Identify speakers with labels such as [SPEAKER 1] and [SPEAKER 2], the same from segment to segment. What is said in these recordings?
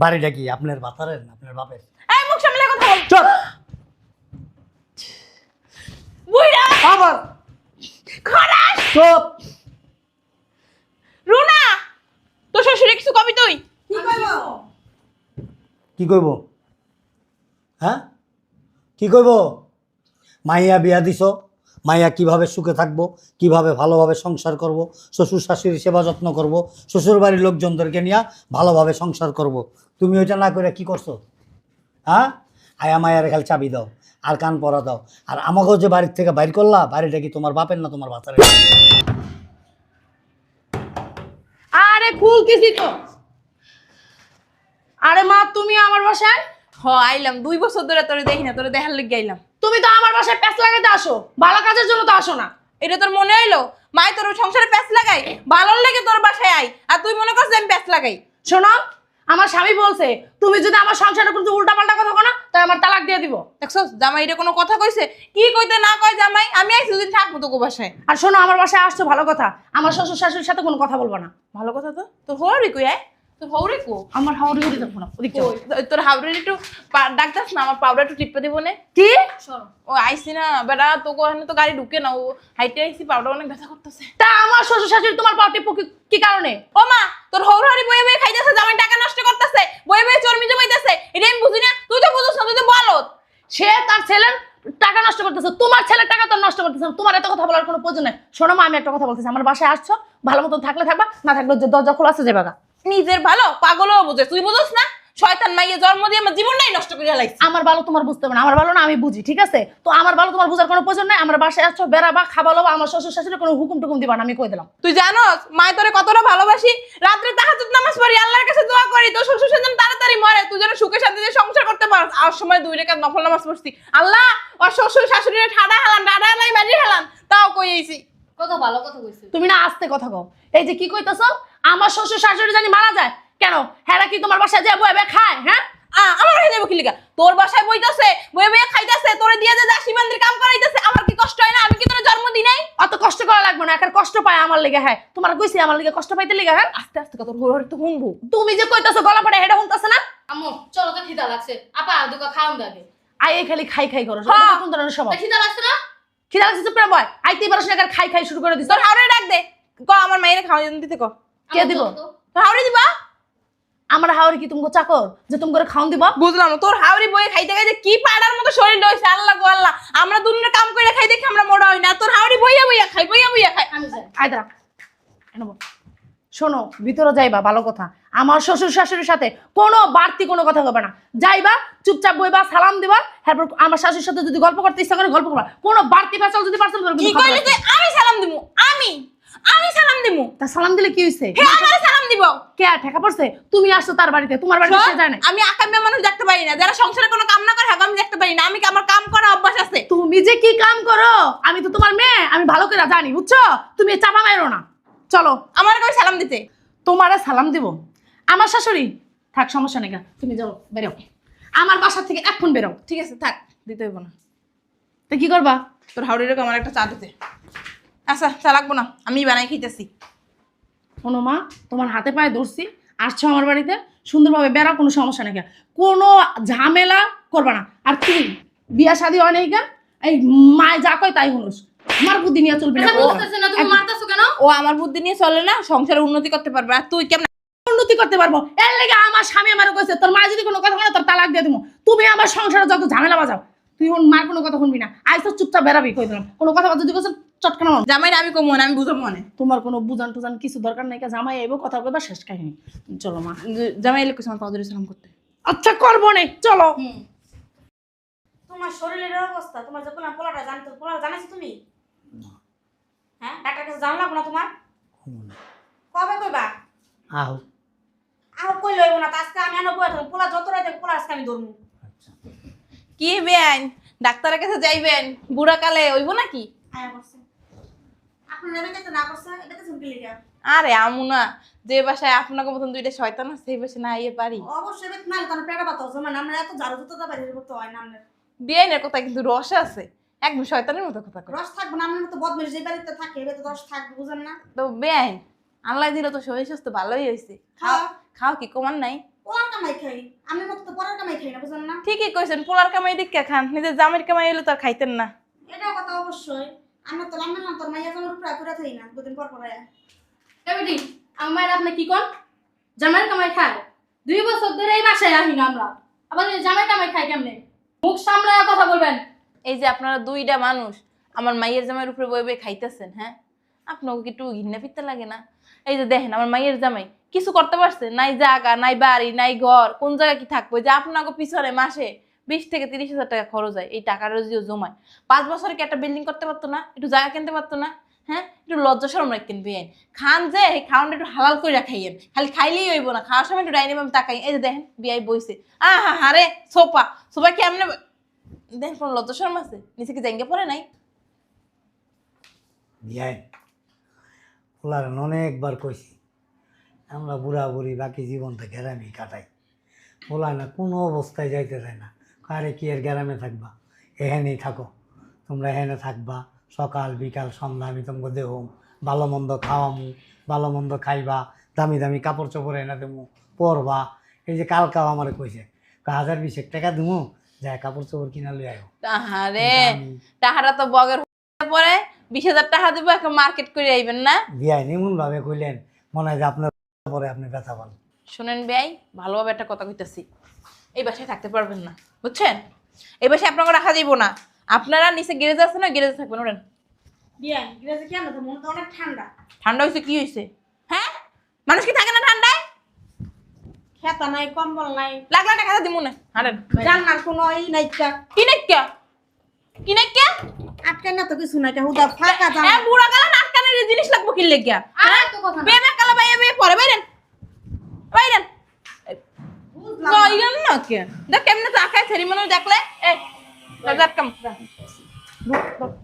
[SPEAKER 1] বাড়িটা কি আপনার বাতারের না আপনার বাপের?
[SPEAKER 2] এই মুখ সামলে কথা বল।
[SPEAKER 1] চল
[SPEAKER 2] বুইড়া!
[SPEAKER 1] আবার!
[SPEAKER 2] খরাস
[SPEAKER 1] চুপ!
[SPEAKER 2] রুনা! তোর শ্বশুরে কিছু কবি তুই?
[SPEAKER 3] কি কইব?
[SPEAKER 1] কি কইব? হ্যাঁ? কি কইব? মাইয়া বিয়া দিছ? মাইয়া কীভাবে সুখে থাকব কীভাবে ভালোভাবে সংসার করব শ্বশুর শাশুড়ি সেবা যত্ন করব শ্বশুর বাড়ির লোকজনদেরকে নিয়ে ভালোভাবে সংসার করব। তুমি ওইটা না করে কি করছ? হ্যাঁ? আয়া মায়ার খালি চাবি দাও আর কান পরা দাও। আর আমাকেও যে বাড়ির থেকে বাইর করলা বাড়িটা কি তোমার বাপের না তোমার বাতারের
[SPEAKER 3] আরে খুল কিসি তো। আরে মা তুমি আমার বাসায়?
[SPEAKER 2] হ আইলাম। দুই বছর ধরে তোরে দেখি না তোরে দেখার লেগে আইলাম।
[SPEAKER 3] তুমি তো আমার বাসায় প্যাঁচ লাগাতে আসো। ভালো কাজের জন্য তো আসো না।
[SPEAKER 2] এটা তোর মনে হইল? মাই, তোর সংসারে প্যাঁচ লাগাই? ভালো লেগে তোর বাসায় আই আর তুই মনে করছিস আমি প্যাঁচ লাগাই?
[SPEAKER 3] শোনো, আমার স্বামী বলছে, তুমি যদি আমার সংসারে কোনো উল্টা পাল্টা কথা বলো তাই আমার তালাক দিয়ে দিব।
[SPEAKER 2] দেখছ? জামাই এটা কোনো কথা কইছে? কি কইতে না কয় জামাই? আমি আইছি দুদিন থাকব তোকে বাসায়।
[SPEAKER 3] আর শোনো, আমার বাসায় আসছো ভালো কথা। আমার শ্বশুর শাশুড়ির সাথে কোনো কথা বলব না।
[SPEAKER 2] ভালো কথা তো? তোর হৌরি কই, আয়। তোর হৌরি কো?
[SPEAKER 3] আমার হাওড়ি হতে দেখো না ওদিক চলো।
[SPEAKER 2] তোর হাওড়ির একটু ডাক্তার না আমার পাউডার একটু টিপে দিব নে।
[SPEAKER 3] কি?
[SPEAKER 2] ও আইসি না বেটা তোকে ওখানে তো গাড়ি ঢুকে না ও হাইটে আইসি পাউডার অনেক ব্যথা করতেছে।
[SPEAKER 3] তা আমার শ্বশুর শাশুড়ি তোমার কি কারণে?
[SPEAKER 2] ও মা তোর হৌর হাড়ি বয়ে বয়ে খাইতেছে জামাই টাকা নষ্ট করতেছে বয়ে বয়ে চর্মি জমাইতেছে এটা আমি বুঝি না তুই তো বুঝছ না তুই তো বলত
[SPEAKER 3] সে তার ছেলের টাকা নষ্ট করতেছে তোমার ছেলের টাকা তো নষ্ট করতেছে তোমার এত কথা বলার কোনো প্রয়োজন নেই। শোনো মা আমি একটা কথা বলতেছি আমার বাসায় আসছো ভালো মতো থাকলে থাকবা না থাকলে দরজা খোলা আছে যে বাগা।
[SPEAKER 2] নিজের ভালো পাগলও বুঝে। তুই বুঝছ না? শয়তান মাইয়ে জন্ম দিয়ে আমার জীবনটাই নষ্ট করে লাইছে।
[SPEAKER 3] আমার ভালো তোমার বুঝতে হবে না আমার ভালো না আমি বুঝি ঠিক আছে? তো আমার ভালো তোমার বুঝার কোনো প্রয়োজন নাই আমার বাসায় আসছো খাবালো বা আমার শ্বশুর শাশুড়ি কোনো হুকুম টুকুম দিবা না আমি কই দিলাম।
[SPEAKER 2] তুই জানোস মায় তোরে কতটা ভালোবাসি? রাত্রে তাহাজুদ নামাজ পড়ি আল্লাহর কাছে দোয়া করি তোর শ্বশুর যেন তাড়াতাড়ি মরে তুই যেন সুখে শান্তিতে সংসার করতে পারস। আর সময় দুই রেখা নফল নামাজ পড়ছি। আল্লাহ ওর শ্বশুর শাশুড়ির ঠাডা হেলান ডাডা হেলাই বাড়ি হেলান তাও কইছি
[SPEAKER 4] কত ভালো কথা কইছিস
[SPEAKER 3] তুমি না আস্তে কথা কও। এই যে কি কইতাছো? আমার শ্বশুর শাশুড়ি জানি মারা যায়। কেন? হ্যাঁ কি তোমার বাসায় যায় বয়ে বয়ে খায় হ্যাঁ?
[SPEAKER 2] আমার কাছে যাব কি লিগা তোর বাসায় বইতাছে বয়ে বয়ে খাইতাছে তোরে দিয়ে যে দাসী মন্দির কাম করাইতাছে আমার কি কষ্ট হয় না? আমি কি তোর জন্ম দিই নাই?
[SPEAKER 3] অত কষ্ট করা লাগবে না একার কষ্ট পায় আমার লেগে হ্যাঁ। তোমার কইছি আমার লেগে কষ্ট পাইতে লেগে হ্যাঁ?
[SPEAKER 2] আস্তে আস্তে কত তো
[SPEAKER 3] তুমি যে কইতাছো গলা পড়ে হেডা শুনতাছে না?
[SPEAKER 4] আম্মু চলো তো খিদা লাগছে। আপা দুকা খাওন দাগে
[SPEAKER 3] আই খালি খাই খাই করো।
[SPEAKER 2] হ্যাঁ।
[SPEAKER 3] কোন ধরনের স্বভাব?
[SPEAKER 4] খিদা লাগছে না?
[SPEAKER 3] খিদা লাগছে চুপ করে বয় আইতে পারছ না খাই খাই শুরু করে দিস।
[SPEAKER 2] তোর হাওড়ে ডাক দে। ক আমার মায়ের খাওয়া দিতে ক।
[SPEAKER 3] কে দিব?
[SPEAKER 2] তোর হাওড়ে দিবা?
[SPEAKER 3] আমার হাওড়ি কি তুমি চাকর? যে তুমি করে খাওন দিবা?
[SPEAKER 2] বুঝলাম তোর হাওড়ি বয়ে খাইতে খাইতে কি পাড়ার মতো শরীর হইছে আল্লাহ গো আল্লাহ। আমরা দুনিয়ার কাম করে খাই দেখি আমরা মোড়া হই না। তোর হাওড়ি বইয়া বইয়া খাই বইয়া বইয়া খাই।
[SPEAKER 3] আয় দাঁড়া। এনে বল। শোনো ভিতরে যাইবা ভালো কথা। আমার শ্বশুর শাশুড়ির সাথে কোনো বাড়তি কোনো কথা হবে না। যাইবা চুপচাপ বইবা সালাম দিবা তারপর আমার শাশুড়ির সাথে যদি গল্প করতে ইচ্ছা করে গল্প করবা। কোনো বাড়তি ফেসাল যদি পার্সেল করে
[SPEAKER 2] কি কইলি তুই? আমি সালাম দিমু আমি আমি সালাম দিমু।
[SPEAKER 3] তা সালাম দিলে কি হইছে?
[SPEAKER 2] হে আমারে সালাম দিব।
[SPEAKER 3] কে ঠেকা পড়ছে? তুমি আসছো তার বাড়িতে তোমার বাড়িতে সে যায় না
[SPEAKER 2] আমি আকামে মানুষ দেখতে পারি না। যারা সংসারে কোনো কাম না করে হাগো আমি দেখতে পারি না। আমি কি আমার কাম করা অভ্যাস আছে?
[SPEAKER 3] তুমি যে কি কাম করো আমি তো তোমার মেয়ে আমি ভালো করে জানি বুঝছ? তুমি চাপা মারো না। চলো।
[SPEAKER 2] আমার কই সালাম দিতে?
[SPEAKER 3] তোমারে সালাম দিব। আমার শাশুড়ি? থাক সমস্যা নেই গা, তুমি যাও বেরো। আমার বাসা থেকে এখন বেরো।
[SPEAKER 2] ঠিক আছে থাক দিতে হইব না।
[SPEAKER 3] তো কি করবা?
[SPEAKER 2] তোর হাওড়ির আমার একটা চা দিতে। আচ্ছা চা লাগবো না। আমি বানাই খাইতেছি।
[SPEAKER 3] শোনো মা তোমার হাতে পায়ে ধরছি। আসছো আমার বাড়িতে। সুন্দরভাবে বেড়া কোনো সমস্যা নেই গা। কোনো ঝামেলা করবা না। আর তুমি বিয়া শাদি হয় নাই গা? এই মায় যা কয় তাই হনুস। আমার বুদ্ধি নিয়ে চলবে না।
[SPEAKER 4] আচ্ছা
[SPEAKER 2] ও আমার বুদ্ধি নিয়ে চলে না সংসারে উন্নতি করতে পারবে। আর তুই কেমন
[SPEAKER 3] উন্নতি করতে পারব? এর লেগে আমার স্বামী আমার কইছে তোর মা যদি কোনো কথা বলে তোর তালাক দিয়ে দিব তুমি আমার সংসারে যত ঝামেলা বাজাও তুই মার কোনো কথা শুনবি না। আজ তো চুপচাপ বেরাবি কই দিলাম। কোনো কথা যদি কইছে চটকানা
[SPEAKER 2] জামাই আমি কমন আমি বুঝো মনে।
[SPEAKER 3] তোমার কোনো বুঝান টুজান কিছু দরকার নাই জামাই আইবো কথা কইবা শেষ কাহিনী। চলো মা।
[SPEAKER 2] জামাই এলে সালাম করতে।
[SPEAKER 3] আচ্ছা করব নে চলো।
[SPEAKER 5] তোমার শরীরের অবস্থা তোমার যে পোলাটা জানতো পোলাটা জানাইছো তুমি? হ্যাঁ? ডাক্তার কাছে জানলাম না তোমার? কবে কইবা?
[SPEAKER 1] আহ।
[SPEAKER 5] আহ কই লইব না আজকে আমি আনো বয়ে থাকব পোলা যত রাইতে পোলা আজকে আমি ধরবো।
[SPEAKER 1] আচ্ছা।
[SPEAKER 2] কি বেআইন? ডাক্তারের কাছে যাইবেন? বুড়া কালে হইব নাকি?
[SPEAKER 5] না
[SPEAKER 2] আরে আমু না যে বাসায় আপনাকে মতন দুইটা শয়তান আছে সেই বাসায় না আইয়ে পারি।
[SPEAKER 5] অবশ্যই পেটা পাতা মানে আমরা এত ঝাড়ু জুতো দাবার করতে হয় না
[SPEAKER 2] বেআইনের কথা কিন্তু রস আছে। একদম শয়তানের মতো কথা কয়।
[SPEAKER 5] রস থাকবে না আপনার তো বদমেশ যে বাড়িতে থাকে এবার তো রস থাকবে বুঝেন না?
[SPEAKER 2] তো বেআইন আল্লাহ দিল তো শরীর স্বাস্থ্য ভালোই হয়েছে খাও। খাও কি কমান নাই?
[SPEAKER 5] পোলার কামাই খাই আমি মতো তো পরের কামাই খাই না না?
[SPEAKER 2] ঠিকই কইছেন পোলার কামাই দিকে খান নিজের জামের কামাই এলে তো আর খাইতেন না।
[SPEAKER 5] এটাও কথা অবশ্যই আমরা তো রান্না না তোর মাইয়া জামার উপরে করে থাকি না দুদিন পর পর আয়া।
[SPEAKER 4] এবারে আমার মায়ের আপনি কি কন? জামাই কামাই খায়। দুই বছর ধরে এই বাসায় আহি না আমরা। আবার জামাই কামাই খাই কেমনে? মুখ সামলায় কথা বলবেন।
[SPEAKER 2] এই যে আপনারা দুইটা মানুষ, আমার মাইয়ের জামাইয়ের উপরে বয়ে বয়ে খাইতেছেন হ্যাঁ? আপনাকে একটু ঘৃণা ফিরতে লাগে না? এই যে দেখেন, আমার মাইয়ের জামাই কিছু করতে পারছে? নাই জায়গা, নাই বাড়ি, নাই ঘর, কোন জায়গায় কি থাকব? যে আপনাকে পিছনে মাসে বিশ থেকে তিরিশ হাজার টাকা খরচ হয়, এই টাকাটা যদি ও জমায়। পাঁচ বছরে কি একটা বিল্ডিং করতে পারতো না? একটু জায়গা কিনতে পারতো না? হ্যাঁ? একটু লজ্জা সরম রাখেন বিয়েন খান যে, এই খাওয়ানটা একটু হালাল করে খাইয়েন। খালি খাইলেই হইব না, খাওয়ার সময় একটু ডাইনিং তাকাই এই যে দেখেন, বিয়াই বইছে। আহা, হারে সোপা সোপা কি আপনি দেখেন কোনো লজ্জা শরম আছে? নিচে কি জাঙ্গে পড়ে নাই?
[SPEAKER 1] বিয়াই, ওলার অনেকবার কইছি, আমরা বুড়া বুড়ি বাকি জীবনটা গ্রামে কাটাই। ওলা না কোনো অবস্থায় যাইতে চায় না। আরে কি এর গ্রামে থাকবা? এখানেই থাকো। তোমরা এখানে থাকবা, সকাল, বিকাল, সন্ধ্যা, আমি তোমাকে দেহ। ভালো মন্দ খাওয়ামু, ভালো মন্দ খাইবা, দামি দামি কাপড় চোপড় এনে দেবো পরবা। এই যে কালকাও আমার কইছে, হাজার বিশেক টাকা দেবো যায় কাপড় চোপড় কিনা লই আয়ো।
[SPEAKER 2] আহারে
[SPEAKER 1] আমি
[SPEAKER 2] তো বগের পরে বিশ হাজার টাকা দিব একটা মার্কেট করে আইবেন না।
[SPEAKER 1] বিয়াই নিমন ভাবে কইলেন মনে হয় যে আপনার পরে আপনি ব্যথা পান।
[SPEAKER 2] শুনেন বেয়াই ভালোভাবে একটা কথা কইতাছি। এই বাসায় থাকতে পারবেন না বুঝছেন? এই বাসায় আপনাকে রাখা যাইব না। আপনারা নিচে গ্যারেজ আছে না গ্যারেজে থাকবেন ওরেন
[SPEAKER 5] বিয়াই গ্রাজে কেন তো মন তো অনেক ঠান্ডা।
[SPEAKER 2] ঠান্ডা হয়েছে কি হয়েছে হ্যাঁ? মানুষ কি থাকে না
[SPEAKER 5] খেতা নাই কম্বল নাই।
[SPEAKER 2] লাগলা টাকা দিব না। হারেন
[SPEAKER 5] জান্নার কোনো ই নাই কা।
[SPEAKER 2] কি নাইকা কি নাইকা
[SPEAKER 5] আটকে না তো কিছু নাই কা, হুদা ফাঁকা
[SPEAKER 2] এ বুড়া গালা জিনিস লাগবো কি লেগিয়া
[SPEAKER 4] আর তো কথা না।
[SPEAKER 2] বেবে কালা বেয়ে পরে বাইরেন। বাইরেন।
[SPEAKER 5] বুঝলাম
[SPEAKER 2] না। কে? দেখ কেমনে তাকায় থেরি মনে দেখলে। এ দরজার কাম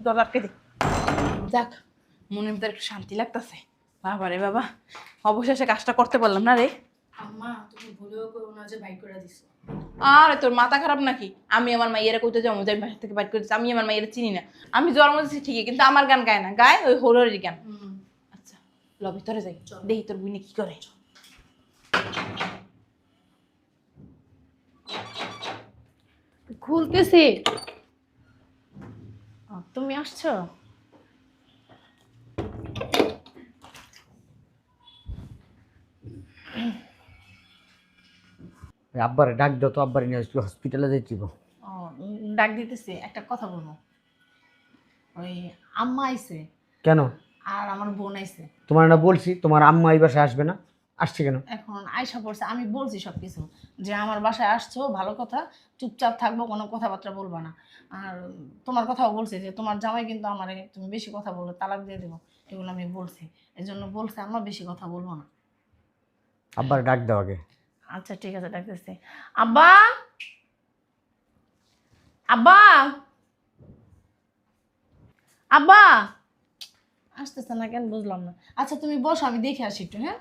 [SPEAKER 2] দরজার কে দে। যাক মনের ভিতরে শান্তি লাগতেছে। বাবা রে বাবা অবশেষে কাজটা করতে পারলাম না রে।
[SPEAKER 3] আম্মা তুমি ভুলেও করো না যে ভাই করে দিছো।
[SPEAKER 2] আরে তোর মাথা খারাপ নাকি? আমি আমার মাইয়েরা কইতে যাব যে আমি বাসা থেকে বাইর করেছি আমি আমার মাইয়েরা চিনি না। আমি জন্ম দিচ্ছি ঠিকই কিন্তু আমার গান গায় না। গায় ওই হরহরির গান। আচ্ছা ল ভিতরে যাই। দেখি তোর বুইনে কি করে।
[SPEAKER 3] খুলতেছি। তুমি আসছো?
[SPEAKER 6] আব্বারে ডাক দাও তো আব্বারে নিয়ে হসপিটালে যাইতিব
[SPEAKER 3] ও, ডাক দিতেছি একটা কথা বলব। ওই আম্মা আইছে।
[SPEAKER 6] কেন?
[SPEAKER 3] আর আমার বোন আইছে।
[SPEAKER 6] তোমার না বলছি তোমার আম্মা এই বাসায় আসবে না? আসছে কেন?
[SPEAKER 3] এখন আয়সা পড়ছে আমি বলছি সব কিছু যে আমার বাসায় আসছো ভালো কথা চুপচাপ থাকব কোনো কথাবার্তা বলবা না। আর তোমার কথাও বলছে যে তোমার জামাই কিন্তু আমার তুমি বেশি কথা বললে তালাক দিয়ে দেবো এগুলো আমি বলছি। এই জন্য বলছে আমার বেশি কথা বলব না।
[SPEAKER 6] আব্বারে ডাক দাও আগে।
[SPEAKER 3] আচ্ছা ঠিক আছে ডাকতেছি আব্বা! আব্বা! আব্বা! আসতেছে না কেন বুঝলাম না। আচ্ছা তুমি বসো আমি দেখে আসি একটু হ্যাঁ?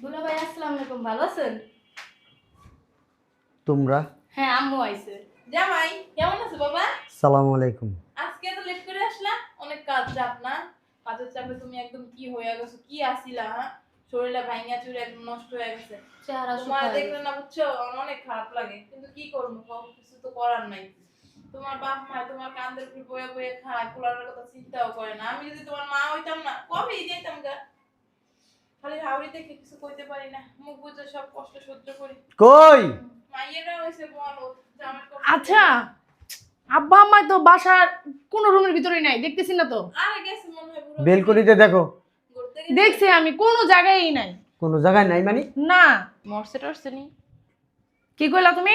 [SPEAKER 4] দুলা ভাই আসসালামু আলাইকুম ভালো আছেন?
[SPEAKER 6] তোমরা?
[SPEAKER 4] হ্যাঁ আম্মু আইছে।
[SPEAKER 2] জামাই কেমন আছো বাবা?
[SPEAKER 6] সালাম আলাইকুম।
[SPEAKER 2] আজকে তো লেট করে আসলা? অনেক কাজ চাপ না কাজের চাপে তুমি একদম কি হয়ে গেছো কি আসিলা হ্যাঁ? শরীরটা ভাঙিয়া চুরে একদম নষ্ট হয়ে গেছে। তোমার দেখলে না বুঝছ? অনেক খারাপ লাগে। কিন্তু কি করব বাবু কিছু তো করার নাই। তোমার বাপ মা তোমার কান্দের উপর বয়ে বয়ে খায় পোলারের কথা চিন্তাও করে না। আমি যদি তোমার মা হইতাম না কবেই যেতাম গা? খালি হাওড়ি দেখে কিছু কইতে পারি না। মুখ বুঝে সব কষ্ট সহ্য করি।
[SPEAKER 6] কই?
[SPEAKER 2] মাইয়েরা হয়েছে বলো
[SPEAKER 3] আচ্ছা। আব্বা আম্মা তো বাসার কোনো রুমের ভিতরে নাই দেখতেছি না তো?
[SPEAKER 2] আরে গেছে মনে
[SPEAKER 6] বেলকনিতে দেখো।
[SPEAKER 3] দেখছি আমি কোনো জায়গায় নাই।
[SPEAKER 6] কোনো জায়গায় নাই মানে?
[SPEAKER 3] না।
[SPEAKER 2] মরছে টরছে নি।
[SPEAKER 3] কি কইলা তুমি?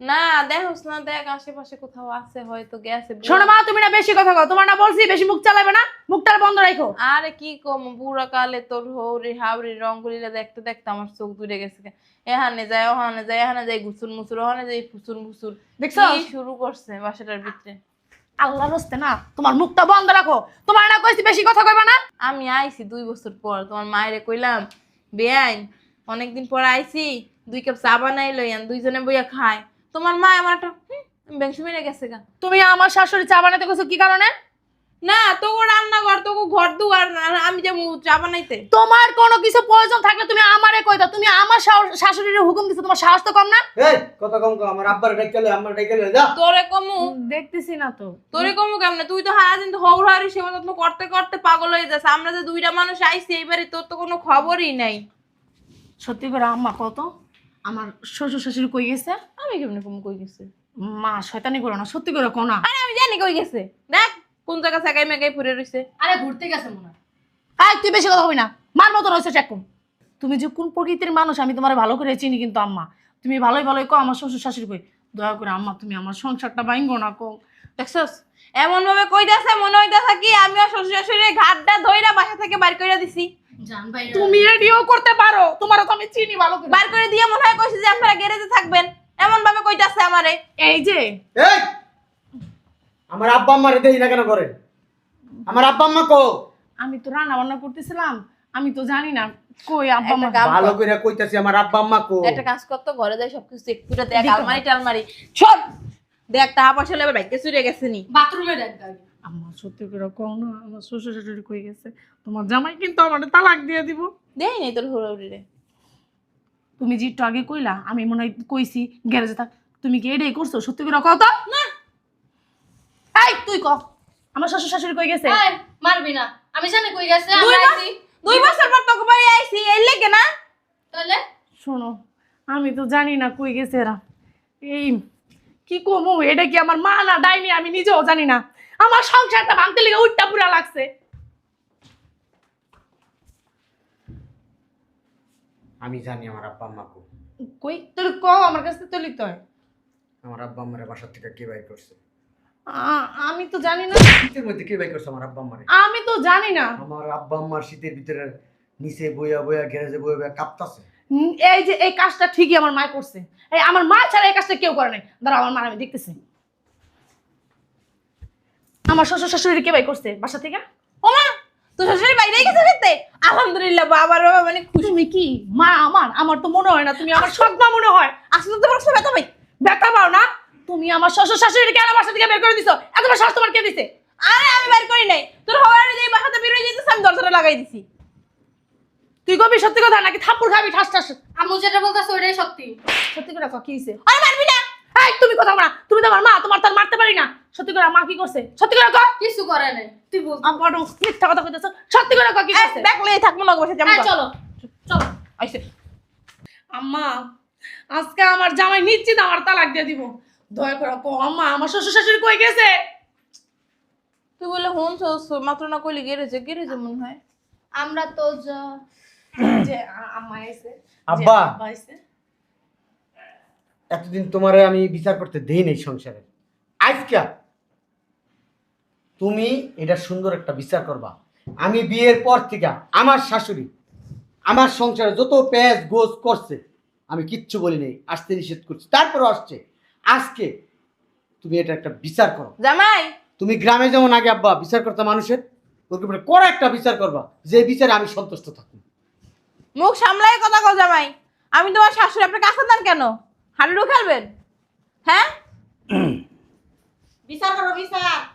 [SPEAKER 2] না দেখোস না দেখ আশেপাশে কোথাও আছে হয়তো গেছে
[SPEAKER 3] শোনো মা তুমি না বেশি কথা কও তোমার না বলছি বেশি মুখ চালাবে না মুখটা বন্ধ রাখো
[SPEAKER 2] আরে কি কম বুড়া কালে তোর হৌরি রঙ্গুলিলা দেখতে দেখতে আমার চোখ দূরে গেছে এখানে যায় ওখানে যায় এখানে যায় মুসুর ওখানে যায় মুসুর
[SPEAKER 3] দেখছ?
[SPEAKER 2] শুরু করছে বাসাটার ভিতরে?
[SPEAKER 3] আল্লাহ রস্তে না তোমার মুখটা বন্ধ রাখো। তোমার না কইছি বেশি কথা কইবা না।
[SPEAKER 2] আমি আইছি দুই বছর পর তোমার মায়েরে কইলাম বেআইন অনেকদিন পর আইছি দুই কাপ চা বানাই লইয়ান দুইজনে বইয়া খায়। তোমার মা আমার একটা বেংসু মেরে গেছে গা।
[SPEAKER 3] তুমি আমার শাশুড়ি চা বানাতে কইছো কি কারণে?
[SPEAKER 2] না তোকে রান্নাঘর তোকে ঘর দুয়ার আমি যে চা বানাইতে।
[SPEAKER 3] তোমার কোনো কিছু প্রয়োজন থাকলে তুমি আমারে কইতা তুমি আমার শাশুড়ির হুকুম দিছো তোমার সাহস তো কম না?
[SPEAKER 6] এই কত কম কম আমার আব্বার ডাইকালে আমার ডাইকালে যা।
[SPEAKER 2] তোরে কমু।
[SPEAKER 3] দেখতেছি না তো।
[SPEAKER 2] তোরে কমু কেমনে? তুই তো সারাদিন তো হৌড়াহারি সেবা যত্ন করতে করতে পাগল হয়ে যাচ্ছে আমরা যে দুইটা মানুষ আইছি এইবারে তোর তো কোনো খবরই নাই।
[SPEAKER 3] সত্যি করে আম্মা কত আমার শ্বশুর শাশুড়ি কই গেছে?
[SPEAKER 2] আমি কেমনে কমু কই গেছে?
[SPEAKER 3] মা শয়তানি করো না সত্যি করে কোনা
[SPEAKER 2] আরে আমি জানি কই গেছে। দেখ কোন জায়গা সেগাই মেগাই ফুরে রইছে।
[SPEAKER 4] আরে ঘুরতে গেছে মনে হয়।
[SPEAKER 3] আয় তুই বেশি কথা হবি না। মার মতো রয়েছে চেকুন তুমি যে কোন প্রকৃতির মানুষ আমি তোমার ভালো করে চিনি কিন্তু আম্মা। তুমি ভালোই ভালোই কো আমার শ্বশুর শাশুড়ি কই। দয়া করে আম্মা তুমি আমার সংসারটা ভাঙ্গো না কো
[SPEAKER 2] দেখছস? এমন ভাবে কইতাছে মনে হইতাছে কি আমি আর শ্বশুর শাশুড়ির ঘাটটা ধইরা বাসা থেকে বাইর কইরা দিছি।
[SPEAKER 3] তুমি এডিও করতে পারো তোমারও তো আমি চিনি ভালো করে।
[SPEAKER 2] বাইর করে দিয়ে মনে হয় কইছে যে আপনারা গ্যারেজে থাকবেন। এমন ভাবে কইতাছে আমারে।
[SPEAKER 3] এই যে।
[SPEAKER 6] এই! আমার আব্বা আম্মারে দেই না কেন করে আমার আব্বা আম্মা কো
[SPEAKER 3] আমি তো রান্না বান্না করতেছিলাম আমি তো জানি না কই আব্বা মা
[SPEAKER 2] একটা কাম
[SPEAKER 6] ভালো
[SPEAKER 2] করে।
[SPEAKER 6] কইতাছি আমার আব্বা আম্মা কো
[SPEAKER 2] একটা কাজ করতো ঘরে যাই সবকিছু চেক করে দেখ আলমারি টালমারি সব দেখ লেবে বাইকে চুরে গেছে নি।
[SPEAKER 4] বাথরুমে দেখ
[SPEAKER 3] আম্মা সত্যি করে কও না আমার শ্বশুর শাশুড়ি কই গেছে? তোমার জামাই কিন্তু আমার তালাক দিয়ে দিব।
[SPEAKER 2] দেই নাই তোর হুড়ি রে
[SPEAKER 3] তুমি যে একটু আগে কইলা আমি মনে হয় কইছি গ্যারেজে থাক। তুমি কি এটাই করছ? সত্যি করে কও তো। না। এই তুই ক। আমার শ্বশুর শাশুড়ি কই গেছে?
[SPEAKER 4] এই, মারবি না। আমি জানি কই গেছে
[SPEAKER 2] দুই
[SPEAKER 4] আমরা আইছি
[SPEAKER 2] দুই বছর পর তোকে বাড়ি আইছি এই লেগে না?
[SPEAKER 4] তাহলে?
[SPEAKER 3] শোনো আমি তো জানি না কই গেছে এরা। এই কি কমু? এটা কি আমার মা না ডাইনি আমি নিজেও জানি না। আমার সংসারটা ভাঙতে লেগে উঠটা পুরা লাগছে।
[SPEAKER 6] আমি জানি আমার আব্বা আম্মা কো।
[SPEAKER 3] কই? তোর ক আমার কাছে তো লিখতে হয়।
[SPEAKER 6] আমার আব্বা আম্মারে বাসা থেকে কে বাইর করছে?
[SPEAKER 3] আমি তো জানি না।
[SPEAKER 6] শীতের মধ্যে কে বাইর করছে আমার আব্বা আম্মারে?
[SPEAKER 3] আমি তো জানি না।
[SPEAKER 6] আমার আব্বা আম্মার শীতের ভিতরে নিচে বইয়া বইয়া গ্যারেজে বইয়া বইয়া কাঁপতাছে।
[SPEAKER 3] এই যে এই কাজটা ঠিকই আমার মা করছে। এই আমার মা ছাড়া এই কাজটা কেউ করে নাই। দাঁড়া আমার মা আমি দেখতেছি। আমার শ্বশুর শাশুড়ি কে বাই করছে? বাসা থেকে?
[SPEAKER 2] ওমা তোর শাশুড়ি বাইরে গেছে ফিরতে? আলহামদুলিল্লাহ বাবার বাবা মানে খুশি।
[SPEAKER 3] তুমি কি? মা আমার? আমার তো মনে হয় না তুমি আমার সৎ মা মনে হয়।
[SPEAKER 2] আসলে তো বড় ব্যথা ভাই
[SPEAKER 3] ব্যথা পাও না? তুমি আমার শ্বশুর শাশুড়ি কেন বাসা থেকে বের করে দিছো। এত বড় সাহস তোমার কে দিছে?
[SPEAKER 2] আরে আমি বের করি নাই। তোর হওয়ার যে বাসাতে বের হয়ে যেতেছে আমি দরজাটা লাগাই দিছি।
[SPEAKER 3] তুই কবি সত্যি কথা নাকি থাপ্পড় খাবি ঠাস ঠাস?
[SPEAKER 4] আম্মু যেটা বলতেছে ওইটাই সত্যি।
[SPEAKER 3] সত্যি করে কও, কি হইছে?
[SPEAKER 2] আরে মারবি না!
[SPEAKER 3] এই তুমি কথা বলা তুমি তো আমার মা তোমার তার মারতে পারি না। সত্যি করে মা কি করছে? সত্যি করে কও
[SPEAKER 4] কিছু করে নাই। তুই বল।
[SPEAKER 3] আমার মিথ্যা কথা কইতেছ। সত্যি করে কও কি করছে।
[SPEAKER 2] দেখলে থাকব না বসে যাব
[SPEAKER 4] চলো। চলো।
[SPEAKER 2] আইসে।
[SPEAKER 3] আম্মা আজকে আমার জামাই নিশ্চিত আমার তালাক দিয়ে দিব। দয়া করে কো আম্মা আমার শ্বশুর শাশুড়ি কই গেছে?
[SPEAKER 2] তুই বলে হন মাত্র না কইলে গেরেছে গেরেছে মনে হয়।
[SPEAKER 4] আমরা তো যা-
[SPEAKER 3] আম্মা এসে
[SPEAKER 6] আব্বা।
[SPEAKER 3] এসে
[SPEAKER 6] এতদিন তোমারে আমি বিচার করতে দেই নাই সংসারে। আজকা তুমি এটা সুন্দর একটা বিচার করবা। আমি বিয়ের পর থেকে আমার শাশুড়ি আমার সংসারে যত পেঁয়াজ গোস করছে আমি কিচ্ছু বলি নেই আসতে নিষেধ করছি। তারপরে আসছে। আজকে তুমি এটা একটা বিচার করো।
[SPEAKER 2] জামাই!
[SPEAKER 6] তুমি গ্রামে যেমন আগে আব্বা বিচার করতে মানুষের ওকে বলে একটা বিচার করবা যে বিচারে আমি সন্তুষ্ট থাকি
[SPEAKER 2] মুখ সামলাই কথা কও জামাই। আমি তোমার শাশুড়ি আপনি কাছে দেন কেন? হাডুডু খেলবেন? হ্যাঁ?
[SPEAKER 5] বিচার করো বিচার।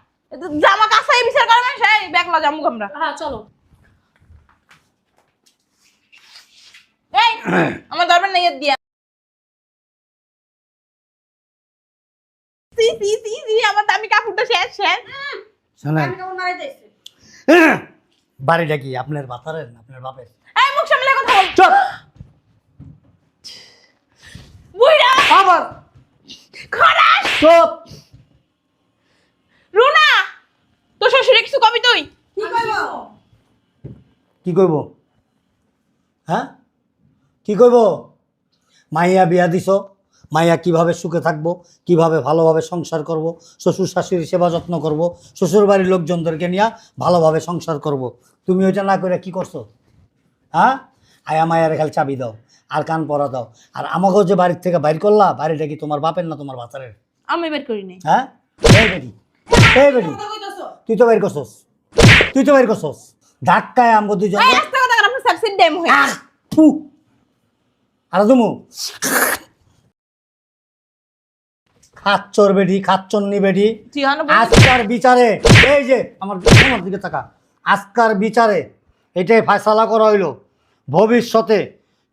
[SPEAKER 2] জামা কাছাই বিচার করবেন সেই ব্যাকলা জামুক আমরা।
[SPEAKER 4] হ্যাঁ চলো।
[SPEAKER 2] এই আমার দরবার নেই দিয়া। সি সি সি সি আমার দামি কাপড়টা শেষ শেষ।
[SPEAKER 1] শোনেন। বাড়িটা কি আপনার বাতারের আপনার বাপের?
[SPEAKER 2] এই মুখ সামলে কথা বল।
[SPEAKER 1] চল
[SPEAKER 2] বুইড়া!
[SPEAKER 1] আবার!
[SPEAKER 2] খরাস
[SPEAKER 1] চুপ
[SPEAKER 2] রুনা তোর শ্বশুরে কিছু কবি তুই?
[SPEAKER 5] কি করব
[SPEAKER 1] কইব? হ্যাঁ? কি কইব? মাইয়া বিয়া দিছ? মাইয়া কীভাবে সুখে থাকব? কীভাবে ভালোভাবে সংসার করব? শ্বশুর শাশুড়ির সেবা যত্ন করব? শ্বশুর বাড়ির লোকজনদেরকে নিয়ে ভালোভাবে সংসার করব। তুমি ওইটা না করে কি করছ? হ্যাঁ? আয়া মায়ার খালি চাবি দাও আর কান পরা দাও। আর আমাকেও যে বাড়ির থেকে বাইর করলা বাড়িটা কি তোমার বাপের না তোমার বাতারের
[SPEAKER 2] আমি বের করি
[SPEAKER 1] হ্যাঁ? এই বেটি এই বেটি। তুই তো বাইর করছস। তুই তো বাইর করছস। ধাক্কায় আমগো দুজন
[SPEAKER 2] এই কথা সাবসিড
[SPEAKER 1] আর তুমু খাচ্চর বেডি খাচ্চন্নি বেডি আজকার বিচারে এই যে আমার আমার দিকে তাকা। আজকার বিচারে এটাই ফয়সালা করা হইল। ভবিষ্যতে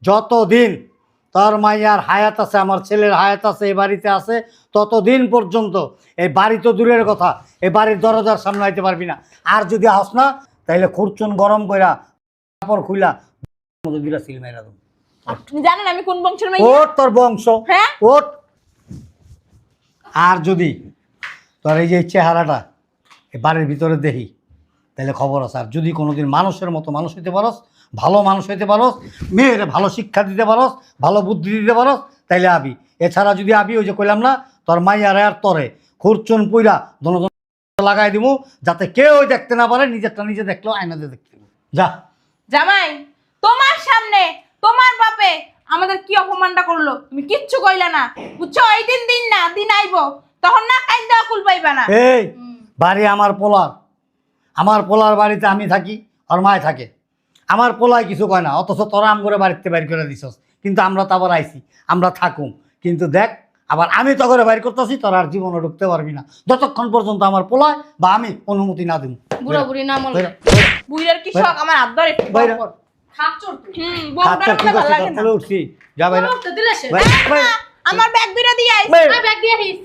[SPEAKER 1] যতদিন তার মাইয়ার হায়াত আছে আমার ছেলের হায়াত আছে এই বাড়িতে আছে ততদিন পর্যন্ত এই বাড়ি তো দূরের কথা এই বাড়ির দরজার সামনে আইতে পারবি না। আর যদি আস না তাইলে খুরচুন গরম কইরা কাপড় খুইলা সিল দেবো
[SPEAKER 2] আপনি জানেন আমি কোন বংশের মেয়ে
[SPEAKER 1] ওট তোর বংশ।
[SPEAKER 2] হ্যাঁ?
[SPEAKER 1] ওট। আর যদি তোর এই যে চেহারাটা এই বাড়ির ভিতরে দেখি তাহলে খবর আছে। আর যদি কোনোদিন মানুষের মতো মানুষ হইতে পারস ভালো মানুষ হইতে পারস মেয়ের ভালো শিক্ষা দিতে পারস ভালো বুদ্ধি দিতে পারস তাইলে আবি। এছাড়া যদি আবি ওই যে কইলাম না তোর মাইয়ারে আর তরে খুরচুন পুইরা দন লাগাই দিব যাতে কেউ দেখতে না পারে নিজেরটা নিজে দেখলেও আয়নাতে দেখতে যা।
[SPEAKER 2] জামাই তোমার সামনে তোমার বাপে আমাদের কি অপমানটা করল? তুমি কিচ্ছু কইলা না। বুঝছ? এই দিন দিন না দিন আইবো। তখন না কাইন দেওয়া কুল পাইবা না।
[SPEAKER 1] এই বাড়ি আমার পোলার। আমার পোলার বাড়িতে আমি থাকি আর মায় থাকে। আমার পোলায় কিছু কয় না অথচ তোরা আম করে বাড়িতে বাইর করে দিছস। কিন্তু আমরা তো আবার আইছি আমরা থাকুম। কিন্তু দেখ আবার আমি তো করে বাইর করতেছি তোরা আর জীবনে ঢুকতে পারবি না। যতক্ষণ পর্যন্ত আমার পোলায় বা আমি অনুমতি না দিব
[SPEAKER 4] বুড়া বুড়ি না মনে
[SPEAKER 2] বুইরার কি শখ? আমার ব্যাগ দুইটা দিয়ে আইস।
[SPEAKER 4] ব্যাগ দিয়ে আহিস